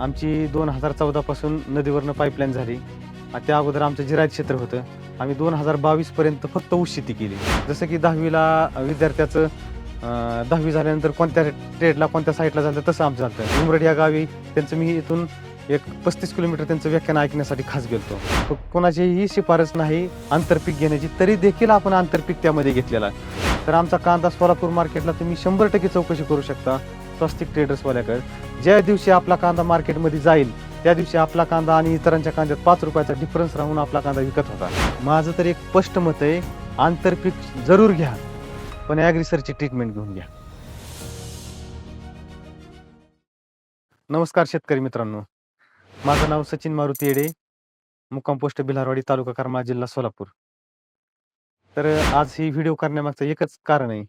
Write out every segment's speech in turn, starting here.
आमची दोन हजार चौदापासून नदीवरनं पाईपलाईन झाली. आणि त्या अगोदर आमचं जिरायत क्षेत्र होतं. आम्ही दोन हजार बावीसपर्यंत फक्त ऊस शेती केली. जसं की दहावीला विद्यार्थ्याचं दहावी झाल्यानंतर कोणत्या ट्रेडला कोणत्या साईडला झालं तसं आमचं झालं. उमरड या गावी त्यांचं मी इथून एक पस्तीस किलोमीटर त्यांचं व्याख्यान ऐकण्यासाठी खास गेलतो. कोणाचीही शिफारस नाही आंतरपीक घेण्याची तरी देखील आपण आंतरपीक त्यामध्ये घेतलेला तर आमचा कांदा सोलापूर मार्केटला तुम्ही शंभर टक्के चौकशी करू शकता. स्वस्तिक ट्रेडर्सवाल्याकडे ज्या दिवशी आपला कांदा मार्केटमध्ये जाईल त्या दिवशी आपला कांदा आणि इतरांच्या कांद्यात पाच रुपयाचा डिफरन्स राहून आपला कांदा विकत होता. माझं तर एक स्पष्ट मत आहे आंतरपीक जरूर घ्या पण ॲग्रिसरची ट्रीटमेंट घेऊन घ्या. नमस्कार शेतकरी मित्रांनो. माझं नाव सचिन मारुती येडे मुक्काम पोस्ट बिलारवाडी तालुका करमाळा जिल्हा सोलापूर. तर आज ही व्हिडिओ करण्यामागचं एकच कारण आहे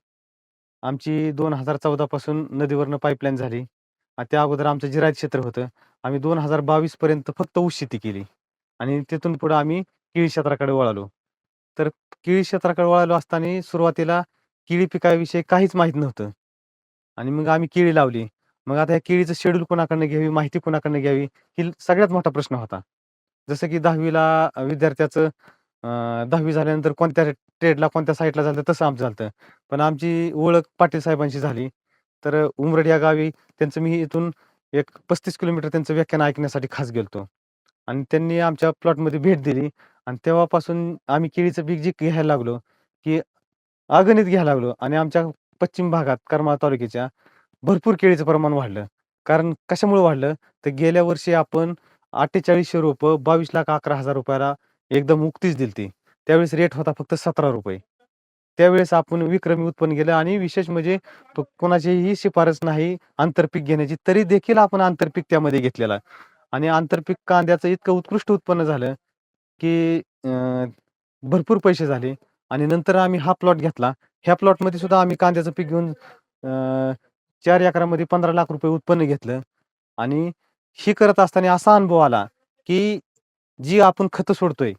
आमची दोन हजार चौदापासून नदीवरनं पाईपलाईन झाली. आणि त्या अगोदर आमचं जिरायत क्षेत्र होतं. आम्ही दोन हजार बावीसपर्यंत फक्त ऊस शेती केली. आणि तिथून पुढं आम्ही केळी क्षेत्राकडे वळालो. तर केळी क्षेत्राकडे वळालो असताना सुरुवातीला केळी पिकाविषयी काहीच माहीत नव्हतं. आणि मग आम्ही केळी लावली. मग आता या केळीचं शेड्यूल कोणाकडनं घ्यावी माहिती कोणाकडनं घ्यावी ही सगळ्यात मोठा प्रश्न होता. जसं की दहावीला विद्यार्थ्याचं दहावी झाल्यानंतर कोणत्या ट्रेडला कोणत्या साईडला झालं तसं आमचं झालं पण आमची ओळख पाटील साहेबांशी झाली. तर उमरड या गावी त्यांचं मी इथून एक पस्तीस किलोमीटर त्यांचं व्याख्यान ऐकण्यासाठी खास गेलतो. आणि त्यांनी आमच्या प्लॉटमध्ये भेट दिली. आणि तेव्हापासून आम्ही केळीचं पीक जे घ्यायला लागलो की अगणित घ्यायला लागलो. आणि आमच्या पश्चिम भागात करमाळा तालुक्याच्या भरपूर केळीचं प्रमाण वाढलं. कारण कशामुळे वाढलं? तर गेल्या वर्षी आपण अठ्ठेचाळीसशे रोपं बावीस लाख एकदम उक्तीच दिलती त्यावेळेस रेट होता फक्त सतरा रुपये. त्यावेळेस आपण विक्रमी उत्पन्न गेलं आणि विशेष म्हणजे तो कोणाचीही शिफारस नाही आंतरपीक घेण्याची तरी देखील आपण आंतरपीक त्यामध्ये घेतलेला. आणि आंतरपीक कांद्याचं इतकं उत्कृष्ट उत्पन्न झालं की अं, भरपूर पैसे झाले आणि नंतर आम्ही हा प्लॉट घेतला. ह्या प्लॉटमध्ये सुद्धा आम्ही कांद्याचं पीक घेऊन अं, चार एकरामध्ये पंधरा लाख रुपये उत्पन्न घेतलं. आणि ही करत असताना असा अनुभव आला की जी आपण खतं सोडतोय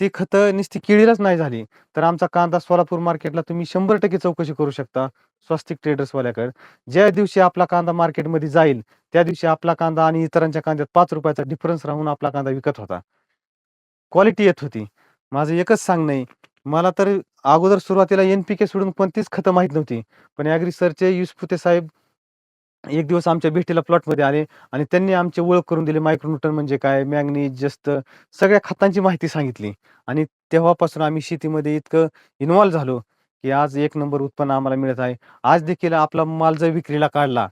ती खतं नुसती केळीलाच नाही झाली तर आमचा कांदा सोलापूर मार्केटला तुम्ही शंभर टक्के चौकशी करू शकता स्वस्तिक ट्रेडर्सवाल्याकडे. ज्या दिवशी आपला कांदा मार्केटमध्ये जाईल त्या दिवशी आपला कांदा आणि इतरांच्या कांद्यात पाच रुपयाचा डिफरन्स राहून आपला कांदा विकत होता. क्वालिटी येत होती. माझं एकच सांगणं आहे मला तर अगोदर सुरुवातीला एन पी के सोडून कोणतीच खतं माहीत नव्हती पण ॲग्रिसरचे युसफुते साहेब एक दिवस आमच्या भेटीला प्लॉटमध्ये आले आणि त्यांनी आमची ओळख करून दिली. मायक्रोन्यूटन म्हणजे काय? मॅग्नीज जस्त सगळ्या खतांची माहिती सांगितली. आणि तेव्हापासून आम्ही शेतीमध्ये इतकं इन्व्हॉल्व्ह झालो की आज एक नंबर उत्पन्न आम्हाला मिळत आहे. आज देखील आपला माल जर विक्रीला काढला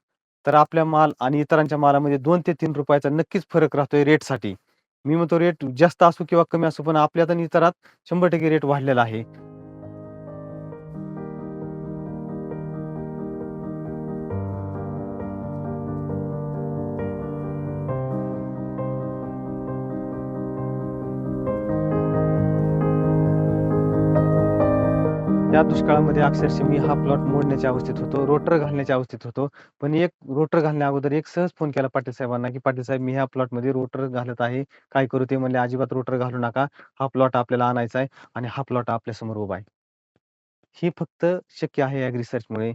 तर आपल्या माल आणि इतरांच्या मालामध्ये दोन ते तीन रुपयाचा नक्कीच फरक राहतोय रेटसाठी मी म्हणतो रेट जास्त असो किंवा कमी असो पण आपल्यात आणि इतरात शंभर टक्के रेट वाढलेला आहे. त्या दुष्काळामध्ये अक्षरशः मी हा प्लॉट मोडण्याच्या अवस्थेत होतो रोटर घालण्याच्या अवस्थेत होतो. पण एक रोटर घालण्या अगोदर एक सहज फोन केला पाटील साहेबांना की पाटील साहेब मी ह्या प्लॉटमध्ये रोटर घालत आहे. काय करू ते? म्हणले अजिबात रोटर घालू नका. हा प्लॉट आपल्याला आणायचा आहे आणि हा प्लॉट आपल्यासमोर उभा आहे. ही फक्त शक्य आहे या रिसर्चमुळे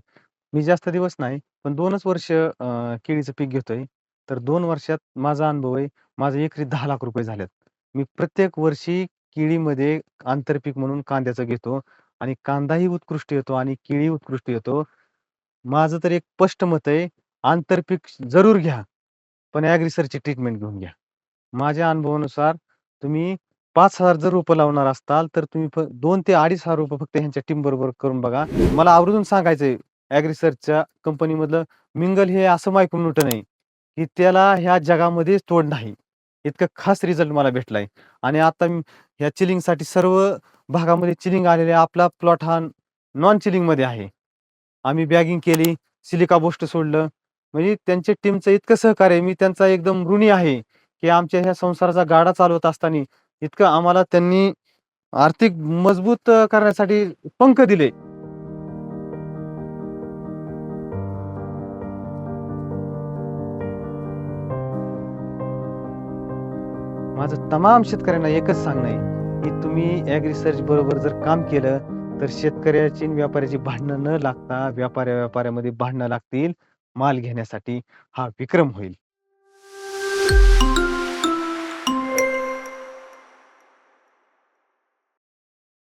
मी जास्त दिवस नाही पण दोनच वर्ष अं, केळीचं पीक घेतोय. तर दोन वर्षात माझा अनुभव आहे माझा एकरी दहा लाख रुपये झालेत. मी प्रत्येक वर्षी केळीमध्ये आंतरपीक म्हणून कांद्याचं घेतो. आणि कांदाही उत्कृष्ट येतो आणि केळी उत्कृष्ट येतो. माझं तर एक स्पष्ट मत आहे आंतरपीक जरूर घ्या पण ॲग्रिसरची ट्रीटमेंट घेऊन घ्या. माझ्या अनुभवानुसार तुम्ही पाच हजार जर रोपं लावणार असताल तर तुम्ही फ- दोन ते अडीच हजार रुपये फक्त ह्यांच्या टीम बरोबर करून बघा. मला आवर्जून सांगायचंय ॲग्रिसरच्या कंपनीमधलं मिंगल हे असं मायक्रोन्यूटन आहे की त्याला ह्या जगामध्येच तोड नाही. इतकं खास रिझल्ट मला भेटलाय. आणि आता ह्या चिलिंगसाठी सर्व भागामध्ये चिलिंग आलेले आपला प्लॉट हा नॉन चिलिंगमध्ये आहे. आम्ही बॅगिंग केली सिलिका बोस्ट सोडलं. म्हणजे त्यांच्या टीमचं इतकं सहकार्य आहे. मी त्यांचा एकदम ऋणी आहे की आमच्या ह्या संसाराचा गाडा चालवत असताना इतकं आम्हाला त्यांनी आर्थिक मजबूत करण्यासाठी पंख दिले. माझं तमाम शेतकऱ्यांना एकच सांगणं आहे की तुम्ही ॲग रिसर्च बरोबर जर काम केलं तर शेतकऱ्याची आणि व्यापाऱ्याची भांडणं न लागता व्यापाऱ्या व्यापाऱ्यामध्ये भांडणं लागतील माल घेण्यासाठी हा विक्रम होईल.